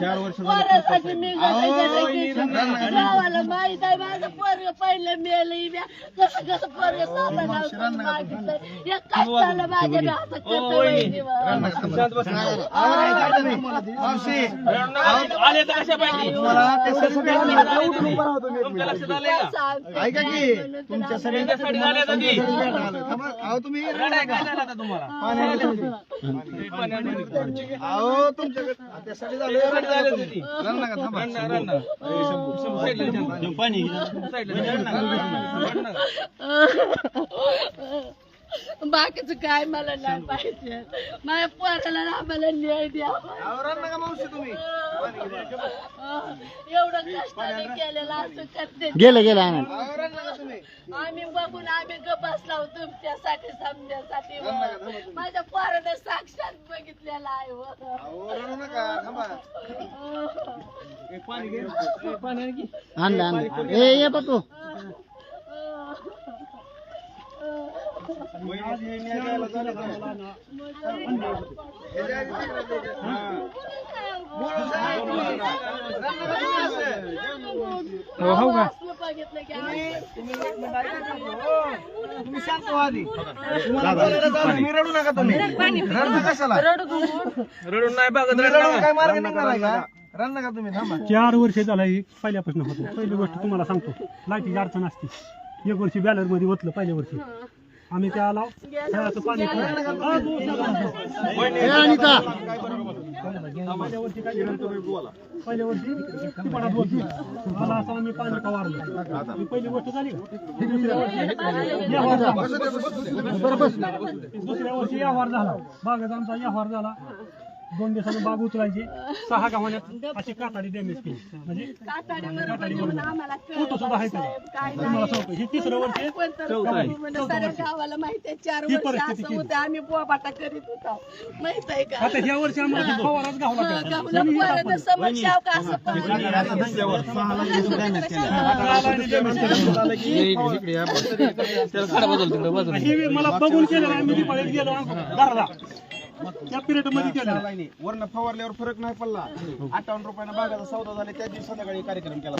चार वर्ष पोरासाठी मी गावाला माहीत आहे माझं पोरग पहिलं मेलं म्या. कसं कसं पोरग साधा मागितलं या कष्टाला माझ्या हातात करतं ऐका की तुमच्या सगळ्यांच्या तुमच्यासाठी आले तर ती. थांबा, अहो तुम्ही रडाय काय झालं आता तुम्हाला? अहो तुमच्याकडे त्यासाठी झालं. त्यासाठी ते ती. बाकीचं काय मला नाही पाहिजे. माझ्या पोराला आम्हाला न्याय तुम्ही. एवढं कष्टाने केलेलं असं करते. गेलं गेलं आनंद. आम्ही बघून आम्ही गपास लावू तुमच्यासाठी समजण्यासाठी व. माझ्या पोरानं साक्षात बघितलेलं आहे आणलं आणलं. ए ये बघू हो का तुम्ही आधी. रडू नका तुम्ही कशाला रडून नाही बघत रडून काय मार्ग निघणार का नका तुम्ही थांबा चार वर्ष झाला ही पहिल्यापासून होतो पहिली गोष्ट तुम्हाला सांगतो लाईटीची अडचण असते एक वर्षी बॅलरमध्ये ओतलं पहिल्या वर्षी आम्ही त्या आलो? पाणी अनिता. पहिल्या वर्षी बोलतो. मला असं आम्ही पाणी ही पहिली गोष्ट झाली ही दुसऱ्या वर्षी. व्यवहार झाला. दुसऱ्या वर्षी व्यवहार झाला. बागाचा आमचा व्यवहार झाला. दोन दिवसानं बाग उचलायची. सहा गावाण्यात अशी काताडी डॅमेज केली. म्हणजे कातडीवर घेऊन आम्हाला फोटो सुद्धा आहे त्याला. साहेब काय तुम्हाला सांगतो हे तिसरं वर्ष आहे. नाही म्हणलं साऱ्या गावाला माहिती आहे चार ही वर्ष परिस्थिती असं केली. होतं आम्ही बोबाटा करीत होतो. माहीत आहे का? आता ह्या वर्षी आम्हाला फवाराच घावला. गावला का असं. हे मला बघून केलं आम्ही दिवाळीत गेलो. घराला. त्या पिरियडमध्ये केलं. वरनं फवारल्यावर फरक नाही पडला. अठ्ठावन्न रुपयानं बागाचा सौदा झाला त्या दिवशी संध्याकाळी कार्यक्रम केला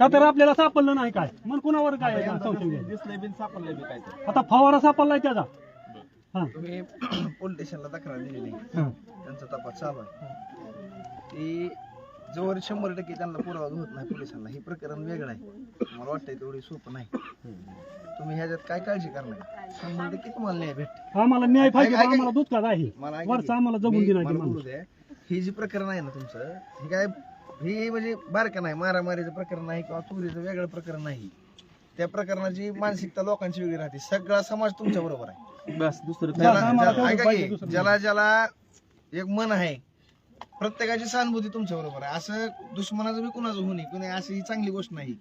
का तर आपल्याला सापडलं नाही काय? मग कुणावर काय आहे का संशय? घ्यायचा? दिसलंय बिन सापडलंय बी काय ते. आता फवारा सापडलाय त्याचा. हा. तुम्ही पोलीस स्टेशनला तक्रार दिलेली. हा. त्यांचा तपास चालू आहे. ती जोवर शंभर टक्के त्यांना पुरावा होत नाही पोलिसांना. हे प्रकरण वेगळं आहे. मला वाटतंय तेवढी सोपं नाही. तुम्ही ह्याच्यात काय काळजी करणार? शंभर टक्के तुम्हाला न्याय भेट आम्हाला न्याय पाहिजे ऐका- आम्हाला आहे. मला ऐका वरचं आम्हाला जगून मी- मला बोलू द्या. ही जी प्रकरण आहे ना तुमचं हे काय ही म्हणजे बारकं नाही मारामारीचं प्रकरण नाही किंवा चोरीचं वेगळं प्रकरण नाही. त्या प्रकरणाची मानसिकता लोकांची वेगळी राहते. सगळा समाज तुमच्या बरोबर आहे. बस दुसरं काय ऐका की, ज्याला ज्याला एक मन आहे प्रत्येकाची सहानुभूती तुमच्या बरोबर आहे. असं दुश्मनाचं बी कुणाचं होणे कुणी अशी ही चांगली गोष्ट नाही.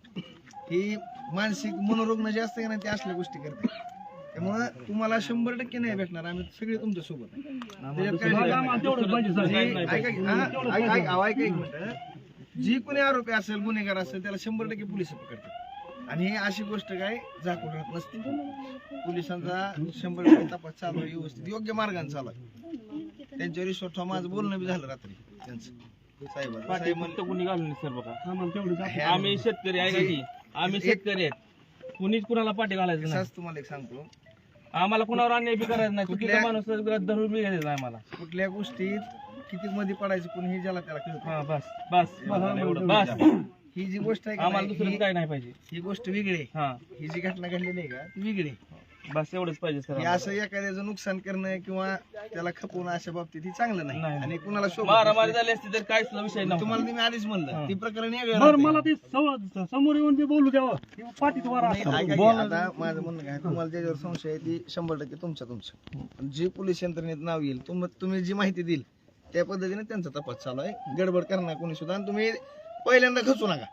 ही मानसिक मनोरुग्ण जे असते का नाही ते असल्या गोष्टी करते त्यामुळे तुम्हाला शंभर टक्के नाही भेटणार आम्ही सगळे तुमच्यासोबत जी- कोणी आरोपी असेल गुन्हेगार असेल त्याला शंभर टक्के पोलीस पकडतात आणि ही अशी गोष्ट काय झाकून राहत नसते. पोलिसांचा शंभर टक्के तपास चालू आहे व्यवस्थित योग्य मार्गाने चालू आहे. त्यांच्यावर. माझं बोलणं बी झालं रात्री. त्यांचं. साहेब कुणी घालून सर बघा. आम्हाला तेवढंच आहे. आम्ही शेतकरी आहे का की आम्ही शेतकरी आहेत. कुणीच कुणाला पाठी घालायचं नाही. तुम्हाला एक सांगतो. आम्हाला कुणावर अन्याय बी करायचं नाही. चुकीचा कुठल्या- माणूस धरून बी घ्यायचं नाही आम्हाला. कुठल्या गोष्टीत किती मध्ये पडायचं कोणी हे ज्याला त्याला कळत. हा बस बस बस एवढं. बस. ही जी गोष्ट आहे का आम्हाला नाही, दुसरं ही- काय नाही पाहिजे. ही गोष्ट वेगळी आहे. हा. ही जी घटना घडलेली आहे का ती वेगळी आहे. बस एवढंच पाहिजे सर असं एखाद्याचं नुकसान करणं किंवा त्याला खपवणं अशा बाबतीत ही चांगलं नाही. नाही. आणि कुणाला शोभत मारामारी. झाली असती तर काहीच विषय नव्हता. तुम्हाला ते मी आधीच म्हणलं. ती प्रकरण वेगळं बरं राहते. मला ते सव- समोर येऊन बी बोलू द्यावं हे पाठीत वारा नाही, असतो. ऐका की, आता माझं म्हणणं काय तुम्हाला ज्याच्यावर संशय आहे ती शंभर टक्के तुमच्या तुमच्या. जी पोलीस यंत्रणेत नाव येईल तुम तुम्ही जी माहिती देईल त्या पद्धतीने त्यांचा तपास चालू आहे. गडबड करणार कोणी सुद्धा. आणि तुम्ही पहिल्यांदा खचू नका.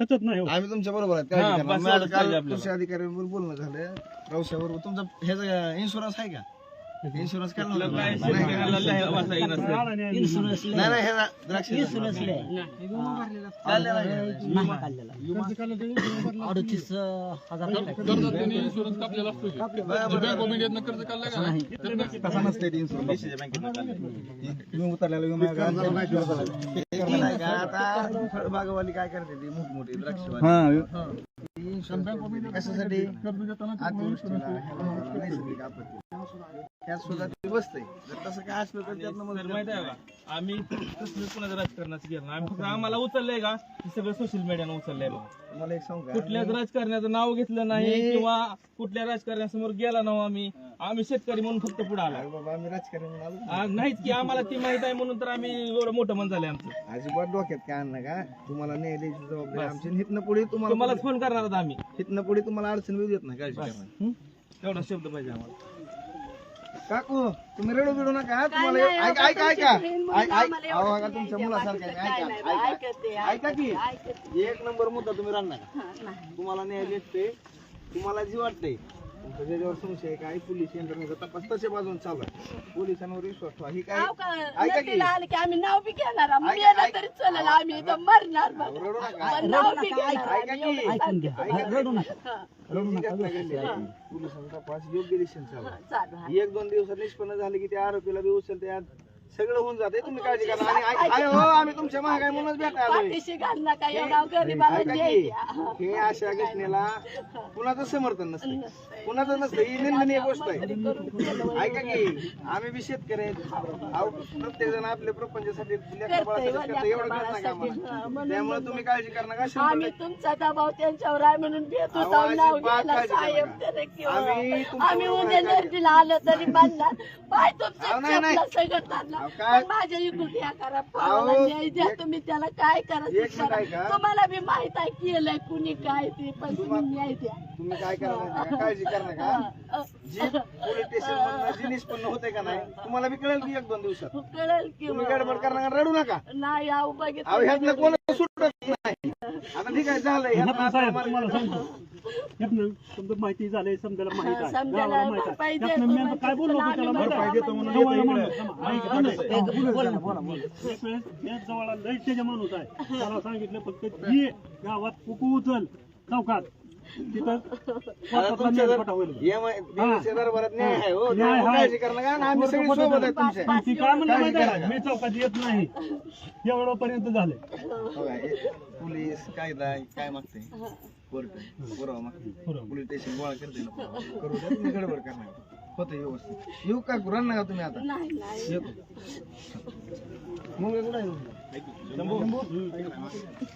खचत नाही हो. आम्ही तुमच्या बरोबर आहेत हा, पाहिजे आपल्याला. कृषी अधिकाऱ्यांबरोबर बोलणं झालं रावसाबरोबर तुमचा ह्याचा इन्शुरन्स आहे का इन्शुरन्स इन्शुरन्स नाही नाही, ना, द्राक्ष इन्शुरन्स चाललेलं आहे. नाही काढलेला. अडतीस हजार देशाच्या बँकेतनं काढलेलं. ते नाही. का, आता फळबागवाली काय करते ती? मोठमोठी द्राक्षवाली. कशासाठी? सुद्धा ते जर तसं काय असलं तर त्यातनं तर मदत माहिती आहे का? आम्ही कसलं कुणाचं राजकारणाचं गेलो नाही. आम्ही फक्त आम्हाला उचललंय का? हे सगळं सोशल मीडियानं उचललंय बघा. मला एक सांगू का? कुठल्याच राजकारण्याचं नाव घेतलं नाही मी- किंवा कुठल्या राजकारण्यासमोर गेला नाही आम्ही. आम्ही शेतकरी म्हणून फक्त पुढे आला. अरे बाबा आम्ही राजकारण म्हणून आलो. आज नाहीच की आम्हाला ती माहीत आहे म्हणून तर आम्ही एवढं मोठं मन झालंय आमचं. अजिबात डोक्यात काय आणलं का? तुम्हाला न्याय द्यायची जबाबदारी आमची हितनं पुढे तुम्हाला तुम्हालाच फोन करणार आहोत आम्ही. हितनं पुढे तुम्हाला अडचण येऊ देत नाही काळजी करा तेवढा शब्द पाहिजे आम्हाला. काकू तुम्ही रडू बिडू नका हा? तुम्हाला नाही, ऐका ऐका ऐका ऐक- ऐक- अहो, बघा तुमच्या नाही मुलासारखं. ऐका ऐका ऐका की. एक नंबर मुद्दा तुम्ही राहणार. तुम्हाला न्याय भेटते तुम्हाला जी वाटते तुमचा ज्याच्यावर संशय काय पोलीस यंत्रणेचा तपास तसे बाजून चालू आहे पोलिसांवर विश्वास ठेवा. ही काय का- ऐका की. नदीला आलं की आम्ही नाव बी घेणार तरी चालेल आम्ही इथं मरणार बघ. रडू नका. पण नाव बी घेणार ऐका आम्ही, की. एवढं ऐकून घ्या. रडू नका. हा, रडू नका. पोलिसांचा तपास योग्य दिशेने चालू आहे. चालू आहे. एक दोन दिवसात निष्पन्न झाले की त्या आरोपीला बी उचलते सगळं होऊन जाते तुम्ही काळजी करा आणि आहे हो आम्ही तुमच्या महागाई म्हणूनच भेटायला आलोय. पाठीशी घाल नका एवढा गरीबाला ऐका न्याय की द्या. हे अशा घटनेला कुणाचं समर्थन नसतं कुणाचं नसतं ही निंदनीय गोष्ट आहे ऐका की आम्ही बी शेतकरी आहेत अहो, प्रत्येक जण आपल्या प्रपंचासाठी लेकराबाळासाठी करतं, एवढं कळत नाही का आम्हाला त्यामुळे तुम्ही काळजी करा नका शंभर आम्ही टक्के. तुमचा दबाव त्यांच्यावर आहे म्हणून भेट अहो, होता नाव अजिबात घ्यायला काळजी करू साहेब नका. त्याने किंवा आम्ही आलं तरी पाय तुमचं नाही, नाही. सगळं काय? पण माझ्या इकडून या करा पावाला न्याय द्या. एक- तुम्ही त्याला काय करायचं करा. तुम्हाला बी माहीत आहे केलंय कुणी काय ते पण तुम्ही न्याय द्या. तुम्ही काय करा माहिती आहे का? काळजी करा नका अ, जी पोलीस स्टेशन मधनं जी निष्पन्न होते का नाही तुम्हाला बी कळेल की एक दोन दिवसात. कळेल की तुम्ही गडबड करा नका रडू नका. नाही अहो बघितलं ह्यातनं कोण सुटत नाही? आता ठीक आहे झालंय. ह्यातनं ह्यातनं समजा माहिती झाली समजायला माहीत आहे. समजायला गावाला माहीत भरपाई आहे. देतो त्यातनं मी आता काय बोललो होतो त्याला आम्ही माहीत आहे? भरपाई देतो म्हणून जवळला माणूस, ऐका, ना एक वेळेस या त्याच्या आहे. त्याला सांगितलं फक्त जी गावात कुकू उचल चौकात. तिथं आता स्वतःचा तुमच्या मेल जर- पटा होईल. ये मा- देवीच्या दरबारात न्याय आहे हो. न्याय त्यामुळे आहे. काळजी करा नका आणि आम्ही सगळे सोबत आहे तुमच्या पण ती काय म्हणलं माहिती आहे? मी चौकात येत नाही. एवढं पर्यंत झाले. बघा, हे पोलीस कायदा काय मागते कोर्ट पुरावा मागते पुरावा. पोलीस स्टेशन गोळा करते ना. करू द्या तुम्ही गडबड करणार. होते व्यवस्थित. येऊ का? कुरण नका तुम्ही आता? येतो मग कुठं आहे?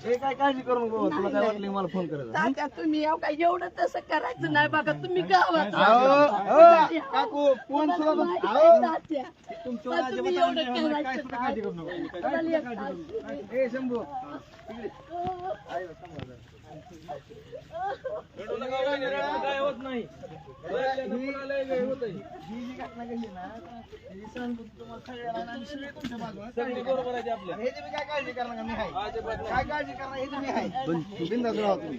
ए, काय काळजी करू नको तुला काय वाटलं की मला फोन करायचा तात्या तुम्ही एव- काय एवढं तसं करायचं नाही बघा तुम्ही गावात अहो, अहो, काकू फोन सुद्धा माहिती तुम- आहे अहो, तात्या. तुमच्यावर पण तुम्ही अजिबात एवढं अन्याय होणार, काय सुद्धा काळजी करू नको. ए शंभू. इकडे. आहे ना, सांभाळ जरा. ही जी घटना घडली ना ही सहानुभूती तुम्हाला सगळ्याला आहे आणि सगळे तुमच्या बाजूला. सगळी बरोबर आहे आपल्या ह्याची बी काय काळजी करणार का मी आहे. काय काळजी करणार हे तुम्ही आहे बिंदास राहा तुम्ही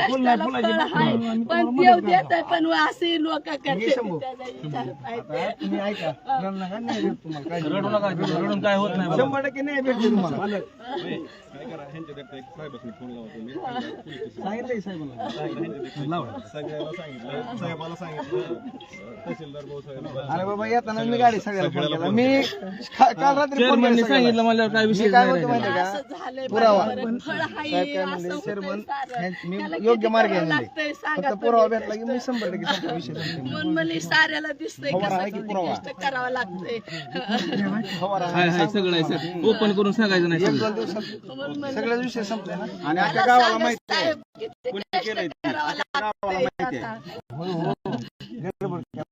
कष्टाला फळ आहे. पण देव देत आहे, पण असे लोक करते रडू नका रडून काय होत नाही. शंभर टक्के न्याय भेटते तुम्हाला. सांगितलंय साहेबांना सगळ्याला सांगितलं. साहेबाला सांगितलं. तहसीलदार भाऊ साहेब अरे बाबा येताना मी गाडी सगळ्याला केला. मी काल. रात्री सांगितलं. मला काय विषय काय नाही म्हणतो माहिती का? पुरावा. आहे, मी योग्य मार्ग आहे फक्त पुरावा. भेटला की मी शंभर टक्के म्हणली साऱ्याला दिसतंय कसं किती कष्ट करावं लागतंय. हाय हाय सगळं आहे सर ओपन करून सांगायचं नाही एक सगळं. दोन दिवसात म्हणून म्हणलं, सगळ्या विषय संपले ना? आणि मला गावाला माहिती आहे. किती कष्ट करावं लागतंय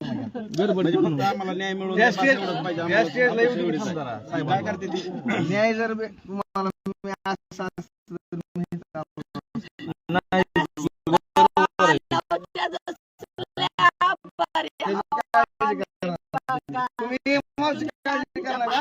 म्हणजे फक्त. आम्हाला न्याय मिळून या द्या, स्टेज- एवढंच पाहिजे या आम्हाला. स्टेजला येऊन एवढीच थांब आहे. जरा. साहेब, काय करते ती न्याय जर बे- तुम्हाला मी असं असतं तर मी नाही, त्या दुसऱ्या आभारी तुम्ही मावशी काळजी करा नका.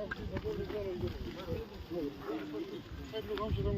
पलीकडल्या बाजूला